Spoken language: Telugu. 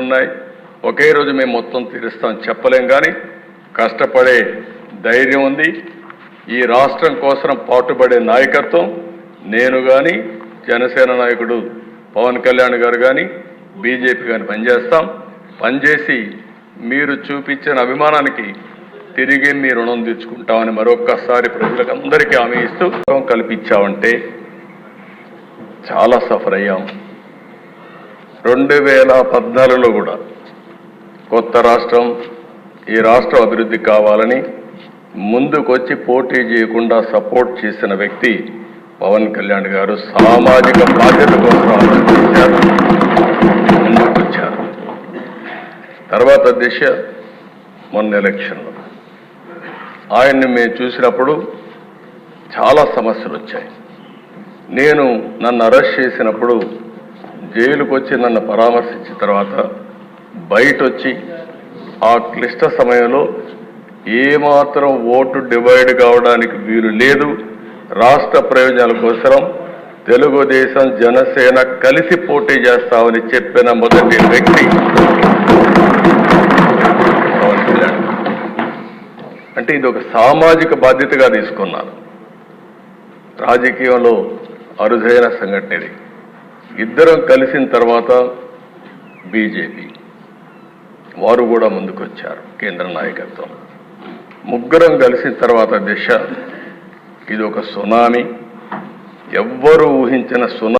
ఉన్నాయి. ఒకే రోజు మేము మొత్తం తీరుస్తాం. చెప్పలేం కానీ కష్టపడే ధైర్యం ఉంది. ఈ రాష్ట్రం కోసం పాటుపడే నాయకత్వం నేను కానీ జనసేన నాయకుడు పవన్ కళ్యాణ్ గారు కానీ బీజేపీ కానీ పనిచేస్తాం. పనిచేసి మీరు చూపించిన అభిమానానికి తిరిగి మీ రుణం తీర్చుకుంటామని మరొక్కసారి ప్రజలకు అందరికీ హామీ ఇస్తూ కల్పించామంటే చాలా సఫర్ అయ్యాము రెండు వేల పద్నాలుగులో కూడా కొత్త రాష్ట్రం ఈ రాష్ట్రం అభివృద్ధి కావాలని ముందుకొచ్చి పోటీ చేయకుండా సపోర్ట్ చేసిన వ్యక్తి పవన్ కళ్యాణ్ గారు సామాజిక బాధ్యత కోసం ఆలోచించారు ముందుకొచ్చారు. తర్వాత దిశ మొన్న ఎలక్షన్లో. ఆయన్ని మేము చూసినప్పుడు చాలా సమస్యలు వచ్చాయి. నేను నన్ను అరెస్ట్ చేసినప్పుడు జైలుకు వచ్చి నన్ను పరామర్శించిన తర్వాత బయట వచ్చి ఆ క్లిష్ట సమయంలో ఏమాత్రం ఓటు డివైడ్ కావడానికి వీలు లేదు. రాష్ట్ర ప్రయోజనాల కోసం తెలుగుదేశం జనసేన కలిసి పోటీ చేస్తామని చెప్పిన మొదటి వ్యక్తి. అంటే ఇది ఒక సామాజిక బాధ్యతగా తీసుకున్నారు. రాజకీయంలో అరుదైన సంఘటన ఇది. ఇద్దరం కలిసిన తర్వాత బీజేపీ వారు కూడా ముందుకొచ్చారు కేంద్ర నాయకత్వం. ముగ్గురం కలిసిన తర్వాత దిశ ఇది ఒక సునామీ. ఎవ్వరూ ఊహించిన సునా